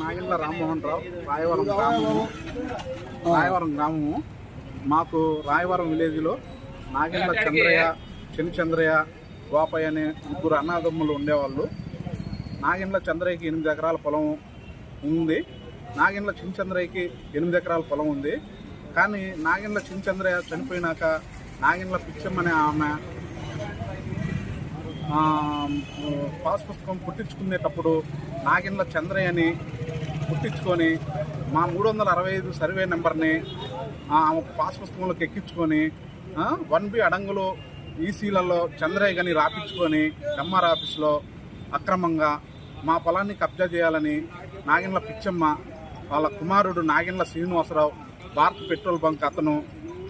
నాగిళ్ళ రామ్మోహన్ రావు రాయవరం గ్రామము. రాయవరం గ్రామము. మాకు రాయవరం విలేజ్లో నాగిళ్ళ చంద్రయ్య చెని చంద్రయ్య గోపయ్య అనే ముగ్గురు అన్నదమ్ములు ఉండేవాళ్ళు. నాగిళ్ళ చంద్రయ్యకి ఎనిమిది ఎకరాల పొలం ఉంది. నాగెండ్ల చిన్నచంద్రయ్యకి ఎనిమిది ఎకరాల పొలం ఉంది. కానీ నాగెండ్ల చిన్నచంద్రయ్య చనిపోయినాక నాగిళ్ళ పిచ్చమ్మనే ఆమె పాస్ పుస్తకం పుట్టించుకునేటప్పుడు నాగెండ్ల చంద్రయ్యని పుట్టించుకొని మా మూడు వందల అరవై ఐదు సర్వే నెంబర్ని ఆమె పాస్ పుస్తకంలోకి ఎక్కించుకొని వన్ బి అడంగులు ఈసీలలో చంద్రయ్య గని రాపించుకొని ఎంఆర్ ఆఫీస్లో అక్రమంగా మా పొలాన్ని కబ్జా చేయాలని నాగిన్ల పిచ్చమ్మ వాళ్ళ కుమారుడు నాగిన్ల శ్రీనివాసరావు భారత్ పెట్రోల్ బంక్ అతను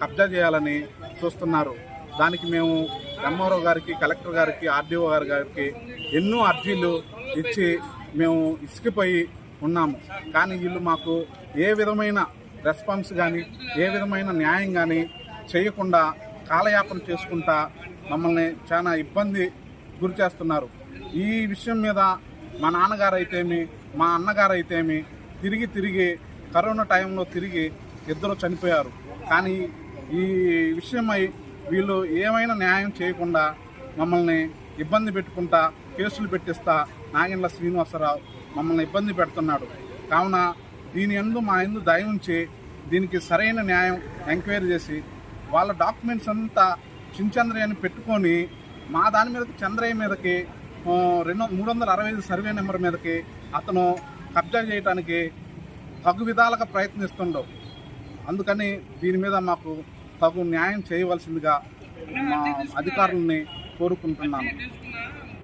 కబ్జా చేయాలని చూస్తున్నారు. దానికి మేము ఎంఆర్ఓ గారికి కలెక్టర్ గారికి ఆర్డీఓ గారి గారికి ఎన్నో అర్జీలు ఇచ్చి మేము ఇసుకిపోయి ఉన్నాము. కానీ వీళ్ళు మాకు ఏ విధమైన రెస్పాన్స్ కానీ ఏ విధమైన న్యాయం కానీ చేయకుండా కాలయాపన చేసుకుంటా మమ్మల్ని చాలా ఇబ్బంది గురి చేస్తున్నారు. ఈ విషయం మీద మా నాన్నగారు అయితేమి మా అన్నగారు అయితేమి తిరిగి తిరిగి కరోనా టైంలో తిరిగి ఇద్దరు చనిపోయారు. కానీ ఈ విషయమై వీళ్ళు ఏమైనా న్యాయం చేయకుండా మమ్మల్ని ఇబ్బంది పెట్టుకుంటా కేసులు పెట్టిస్తా నాగెండ్ల శ్రీనివాసరావు మమ్మల్ని ఇబ్బంది పెడుతున్నాడు. కావున దీని ఎందు మా ఎందు దయ ఉంచి దీనికి సరైన న్యాయం ఎంక్వైరీ చేసి వాళ్ళ డాక్యుమెంట్స్ అంతా చించంద్రయ్యని పెట్టుకొని మా దాని మీదకి చంద్రయ్య మీదకి రెండు మూడు వందల అరవై ఐదు సర్వే నెంబర్ మీదకి అతను కబ్జా చేయడానికి తగు విధాలుగా ప్రయత్నిస్తుండవు అందుకని దీని మీద మాకు తగు న్యాయం చేయవలసిందిగా మా అధికారులని కోరుకుంటున్నాను.